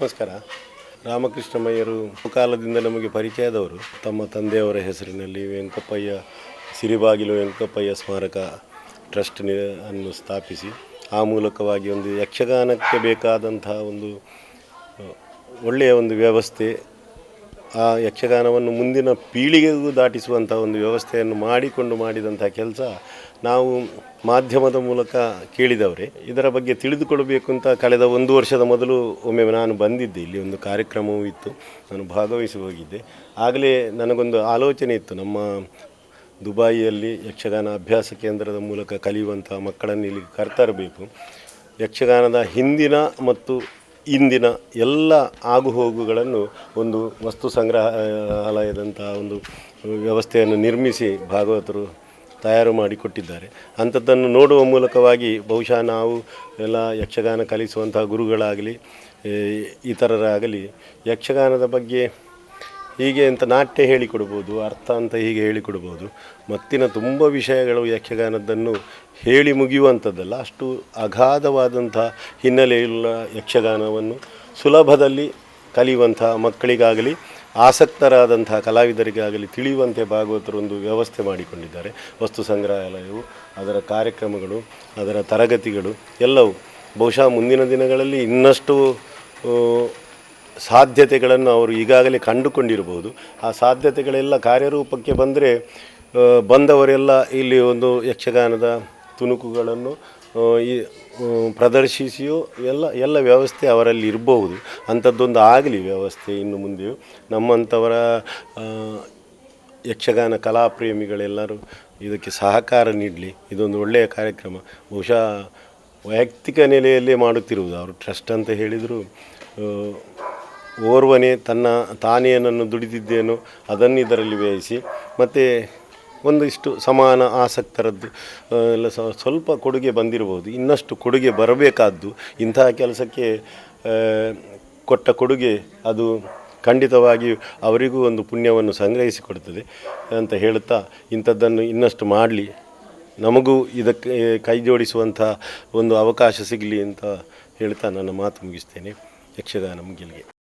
ನಮಸ್ಕಾರ. ರಾಮಕೃಷ್ಣಮಯ್ಯರು ಕಾಲದಿಂದ ನಮಗೆ ಪರಿಚಯದವರು ತಮ್ಮ ತಂದೆಯವರ ಹೆಸರಿನಲ್ಲಿ ವೆಂಕಪ್ಪಯ್ಯ, ಸಿರಿಬಾಗಿಲು ವೆಂಕಪ್ಪಯ್ಯ ಸ್ಮಾರಕ ಟ್ರಸ್ಟ್ ಅನ್ನು ಸ್ಥಾಪಿಸಿ, ಆ ಮೂಲಕವಾಗಿ ಒಂದು ಯಕ್ಷಗಾನಕ್ಕೆ ಬೇಕಾದಂತಹ ಒಂದು, ಒಳ್ಳೆಯ ಒಂದು ವ್ಯವಸ್ಥೆ ಆ ಯಕ್ಷಗಾನವನ್ನು ಮುಂದಿನ ಪೀಳಿಗೆಗೂ ದಾಟಿಸುವಂಥ ಒಂದು ವ್ಯವಸ್ಥೆಯನ್ನು ಮಾಡಿಕೊಂಡು ಮಾಡಿದಂಥ ಕೆಲಸ ನಾವು ಮಾಧ್ಯಮದ ಮೂಲಕ ಕೇಳಿದವರೇ. ಇದರ ಬಗ್ಗೆ ತಿಳಿದುಕೊಳ್ಬೇಕು ಅಂತ ಕಳೆದ ಒಂದು ವರ್ಷದ ಮೊದಲು ಒಮ್ಮೆ ನಾನು ಬಂದಿದ್ದೆ. ಇಲ್ಲಿ ಒಂದು ಕಾರ್ಯಕ್ರಮವೂ ಇತ್ತು. ನಾನು ಭಾಗವಹಿಸಿ ಹೋಗಿದ್ದೆ. ಆಗಲೇ ನನಗೊಂದು ಆಲೋಚನೆ ಇತ್ತು. ನಮ್ಮ ದುಬಾಯಿಯಲ್ಲಿ ಯಕ್ಷಗಾನ ಅಭ್ಯಾಸ ಕೇಂದ್ರದ ಮೂಲಕ ಕಲಿಯುವಂಥ ಮಕ್ಕಳನ್ನು ಇಲ್ಲಿ ಕರ್ತರಬೇಕು ಯಕ್ಷಗಾನದ ಹಿಂದಿನ ಮತ್ತು ಇಂದಿನ ಎಲ್ಲ ಆಗುಹೋಗುಗಳನ್ನು ಒಂದು ವಸ್ತು ಸಂಗ್ರಹಾಲಯದಂತಹ ಒಂದು ವ್ಯವಸ್ಥೆಯನ್ನು ನಿರ್ಮಿಸಿ ಭಾಗವತರು ತಯಾರು ಮಾಡಿಕೊಟ್ಟಿದ್ದಾರೆ. ಅಂಥದ್ದನ್ನು ನೋಡುವ ಮೂಲಕವಾಗಿ ಬಹುಶಃ ನಾವು ಎಲ್ಲ ಯಕ್ಷಗಾನ ಕಲಿಸುವಂತಹ ಗುರುಗಳಾಗಲಿ ಇತರರಾಗಲಿ, ಯಕ್ಷಗಾನದ ಬಗ್ಗೆ ಹೀಗೆ ಅಂತ ನಾಟ್ಯ ಹೇಳಿಕೊಡ್ಬೋದು, ಅರ್ಥ ಅಂತ ಹೀಗೆ ಹೇಳಿಕೊಡ್ಬೋದು, ಮತ್ತಿನ ತುಂಬ ವಿಷಯಗಳು ಯಕ್ಷಗಾನದ್ದನ್ನು ಹೇಳಿ ಮುಗಿಯುವಂಥದ್ದಲ್ಲ, ಅಷ್ಟು ಅಗಾಧವಾದಂಥ ಹಿನ್ನೆಲೆಯುಳ್ಳ ಯಕ್ಷಗಾನವನ್ನು ಸುಲಭದಲ್ಲಿ ಕಲಿಯುವಂಥ ಮಕ್ಕಳಿಗಾಗಲಿ ಆಸಕ್ತರಾದಂತಹ ಕಲಾವಿದರಿಗಾಗಲಿ ತಿಳಿಯುವಂತೆ ಭಾಗವತರೊಂದು ವ್ಯವಸ್ಥೆ ಮಾಡಿಕೊಂಡಿದ್ದಾರೆ. ವಸ್ತು ಸಂಗ್ರಹಾಲಯವು, ಅದರ ಕಾರ್ಯಕ್ರಮಗಳು, ಅದರ ತರಗತಿಗಳು ಎಲ್ಲವೂ ಬಹುಶಃ ಮುಂದಿನ ದಿನಗಳಲ್ಲಿ ಇನ್ನಷ್ಟು ಸಾಧ್ಯತೆಗಳನ್ನು ಅವರು ಈಗಾಗಲೇ ಕಂಡುಕೊಂಡಿರಬಹುದು. ಆ ಸಾಧ್ಯತೆಗಳೆಲ್ಲ ಕಾರ್ಯರೂಪಕ್ಕೆ ಬಂದರೆ ಬಂದವರೆಲ್ಲ ಇಲ್ಲಿ ಒಂದು ಯಕ್ಷಗಾನದ ತುಣುಕುಗಳನ್ನು ಈ ಪ್ರದರ್ಶಿಸಿಯೋ, ಎಲ್ಲ ಎಲ್ಲ ವ್ಯವಸ್ಥೆ ಅವರಲ್ಲಿ ಇರಬಹುದು. ಅಂಥದ್ದೊಂದು ಆಗಲಿ ವ್ಯವಸ್ಥೆ ಇನ್ನು ಮುಂದೆಯೂ. ನಮ್ಮಂಥವರ ಯಕ್ಷಗಾನ ಕಲಾಪ್ರೇಮಿಗಳೆಲ್ಲರೂ ಇದಕ್ಕೆ ಸಹಕಾರ ನೀಡಲಿ. ಇದೊಂದು ಒಳ್ಳೆಯ ಕಾರ್ಯಕ್ರಮ. ಬಹುಶಃ ವೈಯಕ್ತಿಕ ನೆಲೆಯಲ್ಲೇ ಮಾಡುತ್ತಿರುವುದು. ಅವರು ಟ್ರಸ್ಟ್ ಅಂತ ಹೇಳಿದರು ಓರ್ವನೇ ತನ್ನ ತಾನೇನನ್ನು ದುಡಿದಿದ್ದೇನೋ ಅದನ್ನು ಇದರಲ್ಲಿ ವ್ಯಯಿಸಿ. ಮತ್ತು ಒಂದಿಷ್ಟು ಸಮಾನ ಆಸಕ್ತರದ್ದು ಎಲ್ಲ ಸ್ವಲ್ಪ ಕೊಡುಗೆ ಬಂದಿರಬಹುದು. ಇನ್ನಷ್ಟು ಕೊಡುಗೆ ಬರಬೇಕಾದ್ದು, ಇಂತಹ ಕೆಲಸಕ್ಕೆ ಕೊಟ್ಟ ಕೊಡುಗೆ ಅದು ಖಂಡಿತವಾಗಿ ಅವರಿಗೂ ಒಂದು ಪುಣ್ಯವನ್ನು ಸಂಗ್ರಹಿಸಿಕೊಡ್ತದೆ ಅಂತ ಹೇಳುತ್ತಾ ಇಂಥದ್ದನ್ನು ಇನ್ನಷ್ಟು ಮಾಡಲಿ. ನಮಗೂ ಇದಕ್ಕೆ ಕೈ ಜೋಡಿಸುವಂಥ ಒಂದು ಅವಕಾಶ ಸಿಗಲಿ ಅಂತ ಹೇಳ್ತಾ ನನ್ನ ಮಾತು ಮುಗಿಸ್ತೇನೆ. ಯಕ್ಷಗಾನ ಮುಗಿಲಿಗೆ.